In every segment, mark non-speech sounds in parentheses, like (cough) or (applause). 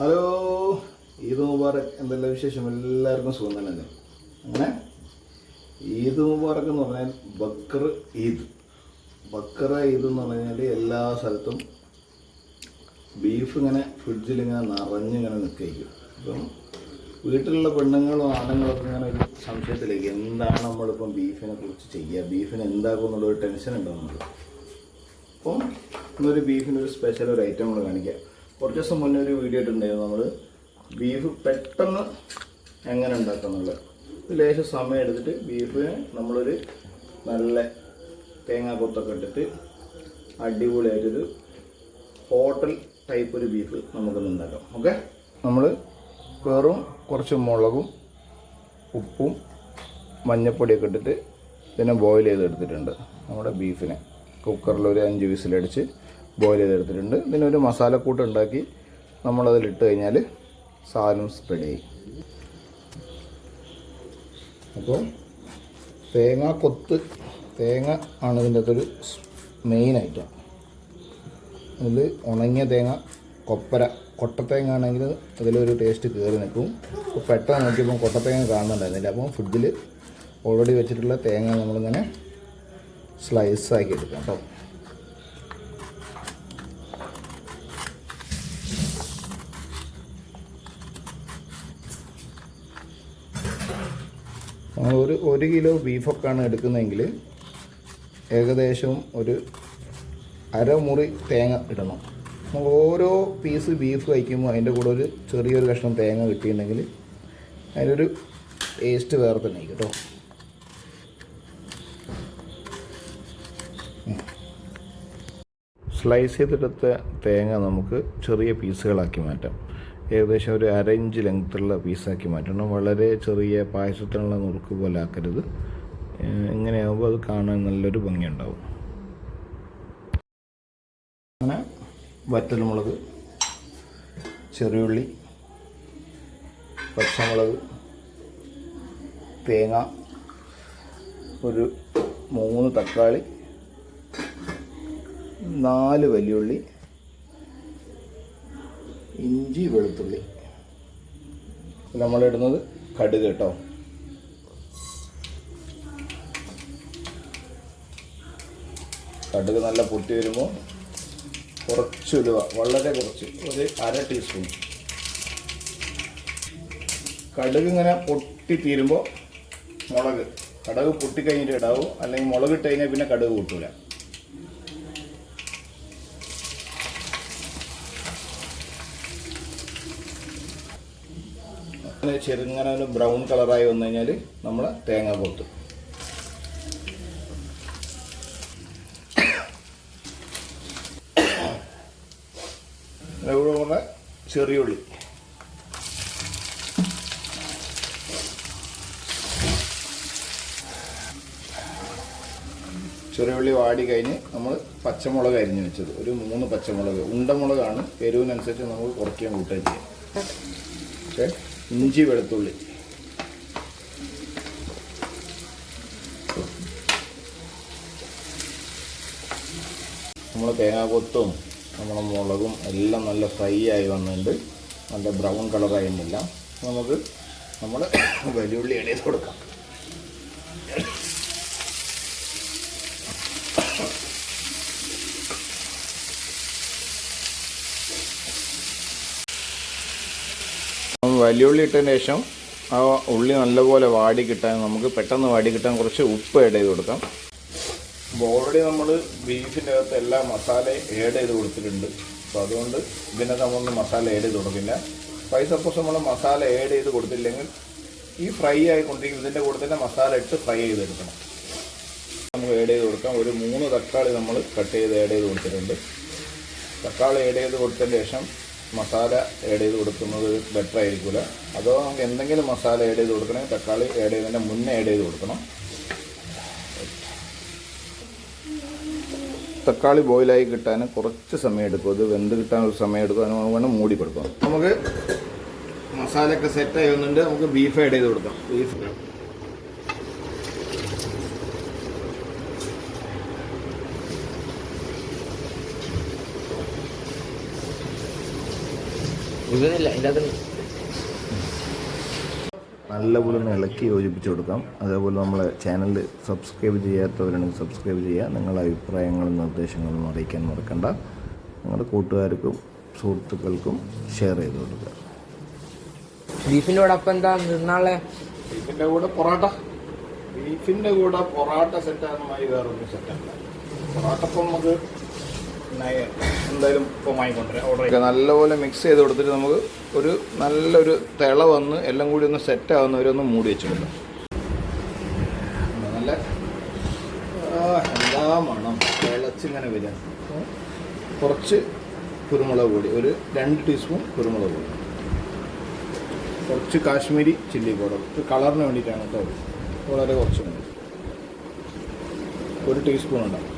Hello. Eid Mubarak. എന്തെല്ലാം വിശേഷം? എല്ലാവർക്കും സുഖം തന്നെ അങ്ങനെ ഈദ് മുബാറക് എന്ന് പറഞ്ഞാൽ ബക്കർ ഈദ്. ബക്കർ ഈദ് എന്ന് പറഞ്ഞാൽ എല്ലാ സ്ഥലത്തും ബീഫ് ഇങ്ങനെ ഫ്രിഡ്ജിൽ ഇങ്ങനെ നിറഞ്ഞിങ്ങനെ നിൽക്കും അപ്പം വീട്ടിലുള്ള പെണ്ണുങ്ങളും ആണുങ്ങളൊക്കെ ഇങ്ങനെ ഒരു സംശയത്തിലേക്ക് എന്താണ് നമ്മളിപ്പം ബീഫിനെ കുറിച്ച് ചെയ്യുക? ബീഫിന് എന്താക്കും എന്നുള്ള ഒരു ടെൻഷൻ ഉണ്ടാവും നമ്മൾ അപ്പം ഇന്നൊരു ബീഫിന്റെ ഒരു സ്പെഷ്യൽ ഒരു ഐറ്റം നമ്മൾ കാണിക്കാം. കുറച്ച് ദിവസം മുന്നേ ഒരു വീഡിയോ ഇട്ടുണ്ടായിരുന്നു നമ്മൾ ബീഫ് പെട്ടെന്ന് എങ്ങനെ ഉണ്ടാക്കാന്നുള്ളത് ലേശം സമയം എടുത്തിട്ട് ബീഫിന് നമ്മളൊരു നല്ല തേങ്ങാ കൊത്തൊക്കെ ഇട്ടിട്ട് അടിപൊളിയായിട്ടൊരു ഹോട്ടൽ ടൈപ്പ് ഒരു ബീഫ് നമുക്കൊന്ന് ഉണ്ടാക്കാം. ഓക്കെ നമ്മൾ വെറും കുറച്ച് മുളകും ഉപ്പും മഞ്ഞപ്പൊടിയൊക്കെ ഇട്ടിട്ട് ഇതിനെ ബോയിൽ ചെയ്തെടുത്തിട്ടുണ്ട്. നമ്മുടെ ബീഫിനെ കുക്കറിൽ ഒരു അഞ്ച് വിസിലടിച്ച് ബോയിൽ ചെയ്തെടുത്തിട്ടുണ്ട്. പിന്നെ ഇതിനൊരു മസാലക്കൂട്ട് ഉണ്ടാക്കി നമ്മളതിലിട്ട് കഴിഞ്ഞാൽ സാധനം സ്പ്രെഡ് ചെയ്യും. അപ്പോൾ തേങ്ങ കൊത്ത് തേങ്ങ ആണ് ഇതിന്റെ അകത്തൊരു മെയിൻ ഐറ്റം അതിൽ ഉണങ്ങിയ തേങ്ങ കൊപ്പര കൊട്ടത്തേങ്ങ ആണെങ്കിൽ അതിലൊരു ടേസ്റ്റ് കയറി നിൽക്കും. അപ്പോൾ പെട്ടെന്ന് നോക്കിയപ്പോൾ കൊട്ടത്തേങ്ങ കാണുന്നുണ്ടായിരുന്നില്ല. അപ്പോൾ ഫ്രിഡ്ജിൽ ഓൾറെഡി വെച്ചിട്ടുള്ള തേങ്ങ നമ്മളിങ്ങനെ സ്ലൈസ് ആക്കി എടുക്കാം കേട്ടോ. നമ്മൾ ഒരു ഒരു കിലോ ബീഫൊക്കെയാണ് എടുക്കുന്നതെങ്കിൽ ഏകദേശം ഒരു അരമുറി തേങ്ങ ഇടണം. നമ്മൾ ഓരോ പീസ് ബീഫ് കഴിക്കുമ്പോൾ അതിന്റെ കൂടെ ഒരു ചെറിയൊരു കഷ്ണം തേങ്ങ കിട്ടിയിട്ടുണ്ടെങ്കിൽ അതിനൊരു ടേസ്റ്റ് വേറെ തന്നെ കേട്ടോ. സ്ലൈസ് ചെയ്തെടുത്ത തേങ്ങ നമുക്ക് ചെറിയ പീസുകളാക്കി മാറ്റാം. ഏകദേശം ഒരു അരഞ്ച് ലെങ്ത്തുള്ള പീസാക്കി മാറ്റണം. വളരെ ചെറിയ പായസത്തിനുള്ള നുറുക്ക് പോലെ ആക്കരുത്. ഇങ്ങനെയാകുമ്പോൾ അത് കാണാൻ നല്ലൊരു ഭംഗിയുണ്ടാവും. അങ്ങനെ വറ്റൽമുളക് ചെറിയുള്ളി പച്ചമുളക് തേങ്ങ ഒരു മൂന്ന് തക്കാളി നാല് വലിയുള്ളി ഇഞ്ചി വെളുത്തുള്ളി. നമ്മളിടുന്നത് കടുക് കേട്ടോ. കടുക് നല്ല പൊട്ടി വരുമ്പോൾ കുറച്ച് ഉലുവ വളരെ കുറച്ച് ഒരു അര ടീസ്പൂൺ കടുക് ഇങ്ങനെ പൊട്ടി തീരുമ്പോൾ മുളക്. കടുക് പൊട്ടിക്കഴിഞ്ഞിട്ട് ഇടാവൂ. അല്ലെങ്കിൽ മുളക് ഇട്ട് കഴിഞ്ഞാൽ പിന്നെ കടുക് പൊട്ടൂല അങ്ങനെ ചെറുങ്ങനെ ഒരു ബ്രൗൺ കളറായി വന്നു കഴിഞ്ഞാൽ നമ്മൾ തേങ്ങ പൊട്ടും ഇവിടെ പറഞ്ഞ ചെറിയുള്ളി ചെറിയുള്ളി വാടി കഴിഞ്ഞ് നമ്മൾ പച്ചമുളക് അരിഞ്ഞു വെച്ചത്. ഒരു മൂന്ന് പച്ചമുളക്. ഉണ്ടമുളകാണ് എരിവിനനുസരിച്ച് നമുക്ക് കുറയ്ക്കാൻ കൂട്ടുകയും ചെയ്യാം. ഓക്കെ? ഇഞ്ചി വെളുത്തുള്ളി. നമ്മൾ തേങ്ങാക്കൊത്തും നമ്മുടെ മുളകും എല്ലാം നല്ല ഫ്രൈ ആയി വന്നിട്ടുണ്ട്. നല്ല ബ്രൗൺ കളറായിരുന്നില്ല നമുക്ക് നമ്മൾ (coughs) വലിയുള്ളി ഇടയിൽ കൊടുക്കാം. വലിയുള്ളി ഇട്ടതിന് ശേഷം ആ ഉള്ളി നല്ലപോലെ വാടി കിട്ടാൻ നമുക്ക് പെട്ടെന്ന് വാടി കിട്ടാൻ കുറച്ച് ഉപ്പ് ആഡ് ചെയ്ത് കൊടുക്കാം. ഓൾറെഡി നമ്മൾ ബീഫിന്റെ അകത്ത് എല്ലാ മസാലയും ഏഡ് ചെയ്ത് കൊടുത്തിട്ടുണ്ട്. അപ്പോൾ അതുകൊണ്ട് ഇതിനകത്ത് നമ്മളൊന്ന് മസാല ഏഡ് ചെയ്ത് കൊടുക്കില്ല ഫൈ സപ്പോസ് നമ്മൾ മസാല ഏഡ് ചെയ്ത് കൊടുത്തില്ലെങ്കിൽ ഈ ഫ്രൈ ആയിക്കൊണ്ടിരിക്കും ഇതിന്റെ കൂടെ തന്നെ മസാല ഇട്ട് ഫ്രൈ ചെയ്തെടുക്കണം. നമുക്ക് ഏഡ് ചെയ്ത് കൊടുക്കാം. ഒരു മൂന്ന് തക്കാളി നമ്മൾ കട്ട് ചെയ്ത് ഏഡ് ചെയ്ത് കൊടുത്തിട്ടുണ്ട്. തക്കാളി ഏഡ് ചെയ്ത് കൊടുത്തതിന് ശേഷം മസാല ആഡ് ചെയ്ത് കൊടുക്കുന്നത് ബെറ്റർ ആയിരിക്കില്ല അതോ നമുക്ക് എന്തെങ്കിലും മസാല ആഡ് ചെയ്ത് കൊടുക്കണേ തക്കാളി ആഡ് ചെയ്തതിന്റെ മുന്നേ ആഡ് ചെയ്ത് കൊടുക്കണം. തക്കാളി ബോയിലായി കിട്ടാൻ കുറച്ച് സമയം എടുക്കും. അത് വെന്ത് കിട്ടാൻ ഒരു സമയം എടുക്കും. അതിന് വേണം മൂടി കൊടുക്കാം നമുക്ക് മസാലയൊക്കെ സെറ്റ് ആയി വന്നിട്ട് നമുക്ക് ബീഫ് ആഡ് ചെയ്ത് കൊടുക്കാം. ബീഫ് ഇതിനകത്ത് നല്ലപോലെ ഒന്ന് ഇളക്കി യോജിപ്പിച്ച് കൊടുക്കാം. അതേപോലെ നമ്മളെ ചാനൽ സബ്സ്ക്രൈബ് ചെയ്യാത്തവരാണെങ്കിൽ സബ്സ്ക്രൈബ് ചെയ്യുക. നിങ്ങളുടെ അഭിപ്രായങ്ങളും നിർദ്ദേശങ്ങളും അറിയിക്കാൻ മറക്കണ്ട. നിങ്ങളുടെ കൂട്ടുകാർക്കും സുഹൃത്തുക്കൾക്കും ഷെയർ ചെയ്ത് കൊടുക്കുക. ബീഫിന്റെ കൂടെ അപ്പം എന്താ നിന്നാളെ ബീഫിന്റെ കൂടെ പൊറോട്ട. ബീഫിന്റെ കൂടെ പൊറോട്ട സെറ്റാണ് വേറൊന്നും സെറ്റല്ല പൊറോട്ട ഇപ്പം നമുക്ക് എന്തായാലും നല്ലപോലെ മിക്സ് ചെയ്ത് കൊടുത്തിട്ട് നമുക്ക് ഒരു നല്ലൊരു തിള വന്ന് എല്ലാം കൂടി ഒന്ന് സെറ്റ് ആവുന്നവരൊന്ന് മൂടി വെച്ച് കൊടുക്കാം നല്ല എല്ലാ മണം തിളച്ചിങ്ങനെ വരിക. കുറച്ച് കുരുമുളക് പൊടി ഒരു രണ്ട് ടീസ്പൂൺ കുരുമുളക് പൊടി. കുറച്ച് കാശ്മീരി ചില്ലി പൗഡർ ഇത് കളറിന് വേണ്ടിയിട്ടാണ് കേട്ടോ വളരെ കുറച്ച് ഒരു ടീസ്പൂൺ ഉണ്ടാവും.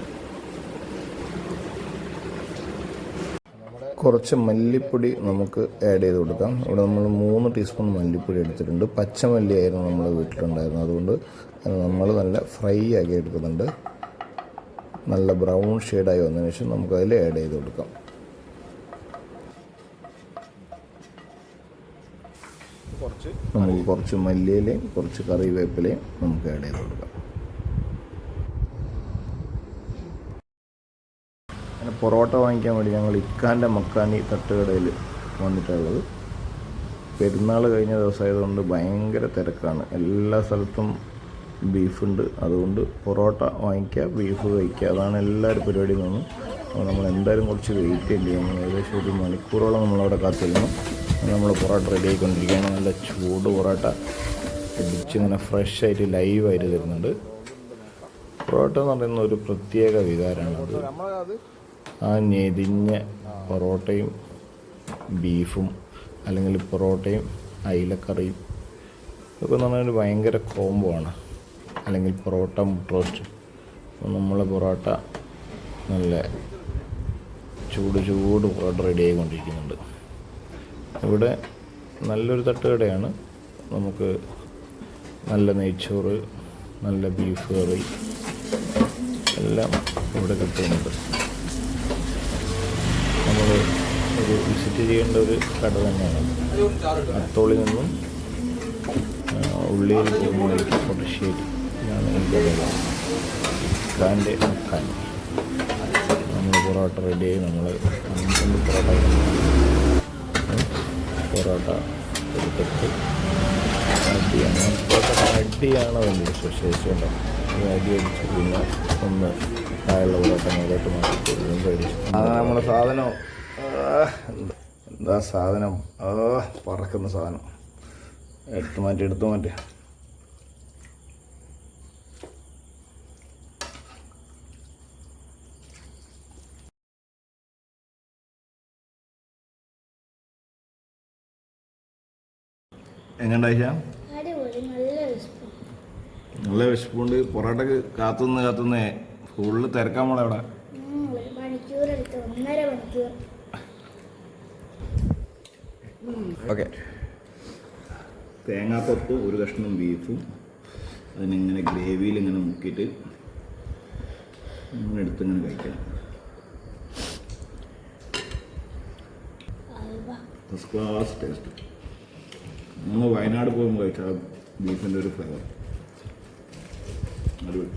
കുറച്ച് മല്ലിപ്പൊടി നമുക്ക് ആഡ് ചെയ്ത് കൊടുക്കാം. ഇവിടെ നമ്മൾ മൂന്ന് ടീസ്പൂൺ മല്ലിപ്പൊടി എടുത്തിട്ടുണ്ട്. പച്ചമല്ലിയായിരുന്നു നമ്മുടെ വീട്ടിലുണ്ടായിരുന്നത്. അതുകൊണ്ട് അത് നമ്മൾ നല്ല ഫ്രൈ ആക്കി എടുക്കുന്നുണ്ട്. നല്ല ബ്രൗൺ ഷെയ്ഡായി വന്നതിന് ശേഷം നമുക്കതിൽ ആഡ് ചെയ്ത് കൊടുക്കാം. നമുക്ക് കുറച്ച് മല്ലിയിലയും കുറച്ച് കറിവേപ്പിലയും നമുക്ക് ആഡ് ചെയ്ത് കൊടുക്കാം. അങ്ങനെ പൊറോട്ട വാങ്ങിക്കാൻ വേണ്ടി ഞങ്ങൾ ഇക്കാന്റെ മക്കാനി തട്ടുകടയിൽ വന്നിട്ടുള്ളത്. പെരുന്നാൾ കഴിഞ്ഞ ദിവസമായതുകൊണ്ട് ഭയങ്കര തിരക്കാണ്. എല്ലാ സ്ഥലത്തും ബീഫുണ്ട് അതുകൊണ്ട് പൊറോട്ട വാങ്ങിക്കുക ബീഫ് കഴിക്കുക. അതാണ് എല്ലാവരും പരിപാടി നിന്നും. അപ്പോൾ നമ്മൾ എന്തായാലും കുറച്ച് വെയിറ്റ് ചെയ്യണം ഏകദേശം ഒരു മണിക്കൂറോളം നമ്മളവിടെ കാത്തിരുന്നു. നമ്മൾ പൊറോട്ട റെഡി ആയിക്കൊണ്ടിരിക്കുകയാണ്. നല്ല ചൂട് പൊറോട്ട. ഇടിച്ചിങ്ങനെ ഫ്രഷ് ആയിട്ട് ലൈവായിട്ട് തരുന്നുണ്ട്. പൊറോട്ട എന്ന് പറയുന്ന ഒരു പ്രത്യേക വികാരമാണ് അത്. ആ ഞെരിഞ്ഞ പൊറോട്ടയും ബീഫും അല്ലെങ്കിൽ പൊറോട്ടയും അയിലക്കറിയും ഇതൊക്കെ എന്ന് പറഞ്ഞാൽ ഭയങ്കര കോംബോ ആണ്. അല്ലെങ്കിൽ പൊറോട്ട മുട്ട റോസ്റ്റ് നമ്മളെ പൊറോട്ട നല്ല ചൂട് ചൂട് പൊറോട്ട റെഡി ആയിക്കൊണ്ടിരിക്കുന്നുണ്ട്. ഇവിടെ നല്ലൊരു തട്ടുകടയാണ് നമുക്ക് നല്ല നെയ്ച്ചോറ് നല്ല ബീഫ് കറി എല്ലാം ഇവിടെ കിട്ടുന്നുണ്ട്. നമ്മൾ ഒരു വിസിറ്റ് ചെയ്യേണ്ട ഒരു കട തന്നെയാണ്. അത്തോളി നിന്നും ഉള്ളിയിൽ പോകുമ്പോഴേക്ക് പൊട്ടശ്ശേരി ഇതാണ് ഖാൻ. നമ്മൾ പൊറോട്ട റെഡിയായി നമ്മൾ പൊറോട്ട പൊറോട്ട എടുത്തിട്ട് അടിയാണ്. പൊറോട്ട അടിയാണ് വലിയ വിശേഷം അടി അടിച്ച് പിന്നെ ഒന്ന് താഴെയുള്ള പൊറോട്ട മേലോട്ട് മാറ്റി കഴിച്ചു അത് നമ്മുടെ സാധനം. എന്താ- സാധനം? ആ പറക്കുന്ന സാധനം. എടുത്തു മാറ്റി എടുത്തു മാറ്റി. എങ്ങനെയാ നല്ല വിശപ്പ്. നല്ല വിശപ്പുണ്ട്. പൊറോട്ടക്ക് കാത്തുനിന്ന് കാത്തുനിന്ന് ഫുള്ള് തിരക്കാൻ മോളെ അവിടെ ഓക്കെ. തേങ്ങാക്കൊത്ത് ഒരു കഷ്ണം ബീഫും അതിനിങ്ങനെ ഗ്രേവിയിൽ ഇങ്ങനെ മുക്കിയിട്ട് ഇങ്ങനെ എടുത്ത് ഇങ്ങനെ കഴിക്കണം. ഫസ്റ്റ് ക്ലാസ് ടേസ്റ്റ് നമ്മൾ വയനാട് പോകുമ്പോൾ കഴിച്ചാൽ ബീഫിന്റെ ഒരു ഫ്ലേവർ അടിപൊളി.